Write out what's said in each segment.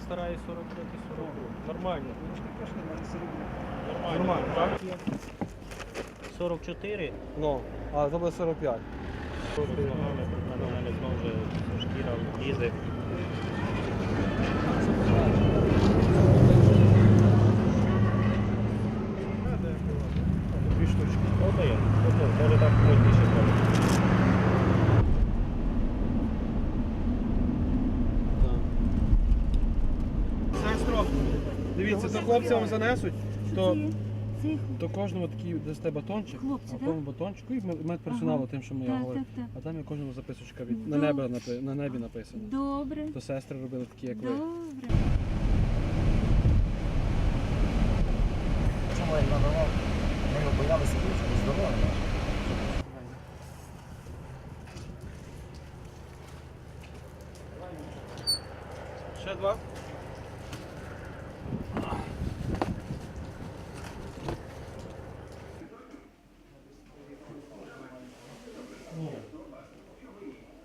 стараюсь 43 40 Нормально. Нормально. Нормально, так? 44. Ну, а це буде 45. З ногами, знову вже шкіра лізе. Дві штучки. Ото дивіться, то хлопці вам занесуть, то, то кожному такий дасте батончик, Хлопці, а да? батончику і медперсоналу, Ага. тим, що ми Так, говоримо. так, А там є кожному записочка від на, небо, напи- на небі написано. добре. То сестри робили такі, як ви. Добре. Чому я надавав? Ми його боялися дівчини, здоров'я. Ще два.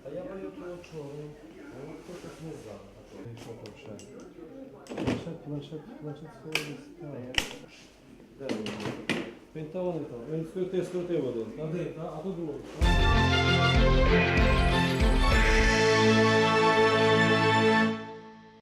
Та він хтось не знав. Що там ще? Планшет, планшет, планшет свого Де він? Він того не. Він скрутив, скрутив один. Один, а тут другий.